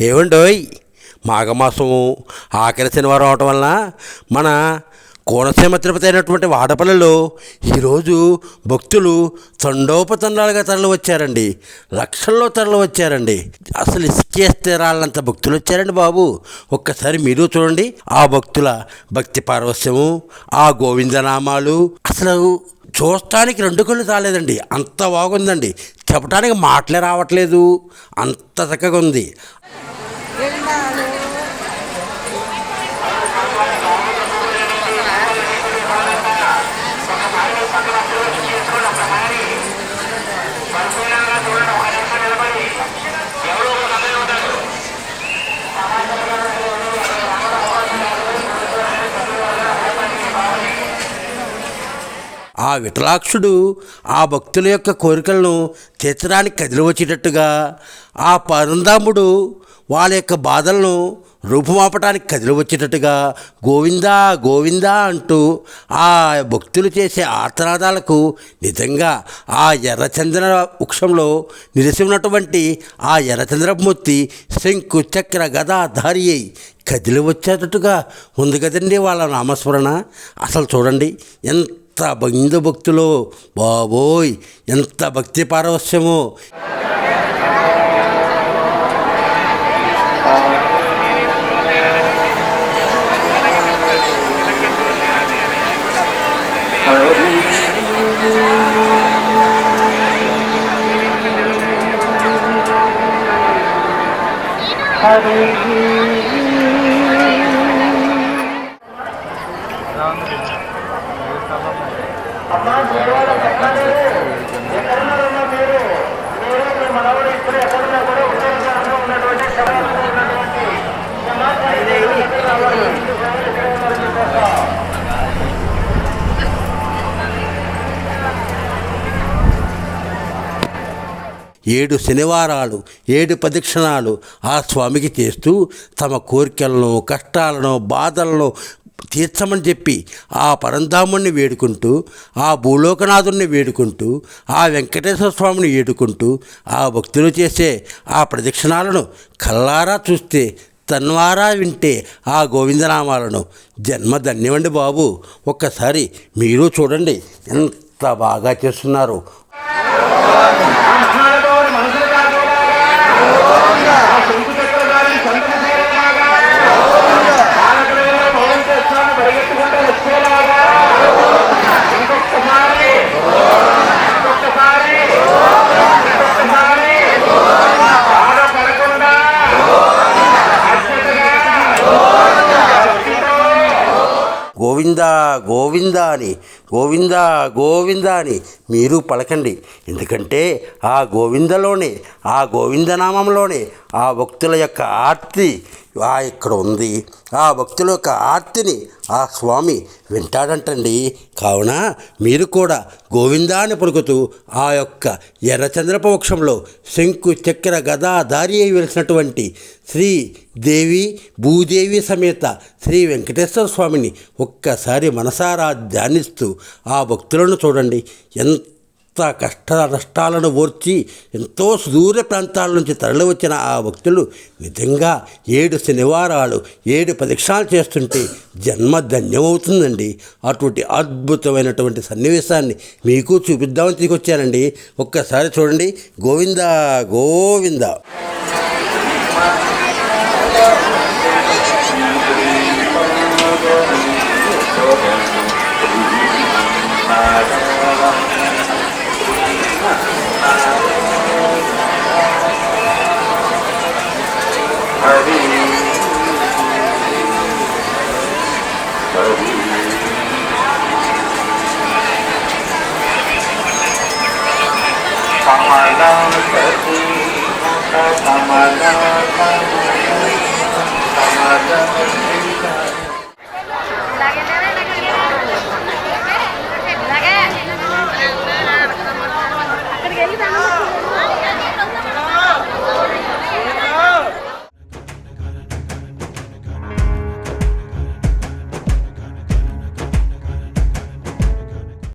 ఏమండోయ్ మాఘమాసము ఆఖరి శనివారం అవటం వలన మన కోనసీమ తిరుపతి అయినటువంటి వాడపల్లిలో ఈరోజు భక్తులు తండోపతండాలుగా తరలి వచ్చారండి. లక్షల్లో తరలి వచ్చారండి. అసలు ఇసుకేస్తే రాళ్ళంత భక్తులు వచ్చారండి బాబు? ఒక్కసారి మీరు చూడండి. ఆ భక్తుల భక్తి పారవస్యము ఆ గోవిందనామాలు. అసలు చూస్తానికి రెండు కళ్ళు రాలేదండి. అంత బాగుందండి. చెప్పడానికి మాటలే రావట్లేదు. అంత చక్కగా ఉంది. ఆ విఠలాక్షుడు ఆ భక్తుల యొక్క కోరికలను తీర్చడానికి కదిలి వచ్చేటట్టుగా ఆ పరందాముడు వాళ్ళ యొక్క బాధలను రూపుమాపటానికి కదిలి వచ్చేటట్టుగా గోవిందా గోవిందా అంటూ ఆ భక్తులు చేసే ఆర్తనాదాలకు నిజంగా ఆ ఎర్రచంద్ర వృక్షంలో నిలిచి ఉన్నటువంటి ఆ ఎర్రచంద్రమూర్తి శంకు చక్ర గదాధారి అయి కదిలి వచ్చేటట్టుగా ఉంది కదండి వాళ్ళ నామస్మరణ. అసలు చూడండి ఎంత బంధు భక్తులో? బాబోయ్ ఎంత భక్తి పారవస్యమో ఏడు శనివారాలు ఏడు ప్రదక్షిణాలు ఆ స్వామికి చేస్తూ తమ కోరికలను కష్టాలను బాధలను తీర్చమని చెప్పి ఆ పరంధాముణ్ణి వేడుకుంటూ ఆ భూలోకనాథుణ్ణి వేడుకుంటూ ఆ వెంకటేశ్వర స్వామిని వేడుకుంటూ ఆ భక్తులు చేసే ఆ ప్రదక్షిణాలను కల్లారా చూస్తే తన్వారా వింటే ఆ గోవిందనామాలను. జన్మ ధన్యమండి బాబు. ఒక్కసారి మీరు చూడండి ఎంత బాగా చేస్తున్నారు. గోవింద గోవింద అని గోవింద గోవింద అని మీరు పలకండి. ఎందుకంటే ఆ గోవిందలోనే ఆ గోవిందనామంలోనే ఆ భక్తుల యొక్క ఆర్తి ఆ ఇక్కడ ఉంది. ఆ భక్తుల యొక్క ఆర్తిని ఆ స్వామి వింటాడంటండి. కావున మీరు కూడా గోవిందాన్ని పలుకుతూ ఆ యొక్క ఎర్రచంద్రప వృక్షంలో శంకు చక్ర గదా దారి అయి వెలిసినటువంటి శ్రీ దేవి భూదేవి సమేత శ్రీ వెంకటేశ్వర స్వామిని ఒక్కసారి మనసారా ధ్యానిస్తూ ఆ భక్తులను చూడండి. ఎంత కష్ట నష్టాలను ఓర్చి ఎంతో సుదూర ప్రాంతాల నుంచి తరలివచ్చిన ఆ భక్తులు నిజంగా ఏడు శనివారాలు ఏడు ప్రదక్షిణాలు చేస్తుంటే జన్మ ధన్యమవుతుందండి అటువంటి అద్భుతమైనటువంటి సన్నివేశాన్ని మీకు చూపిద్దామని తీసుకొచ్చానండి. ఒక్కసారి చూడండి. గోవింద గోవింద.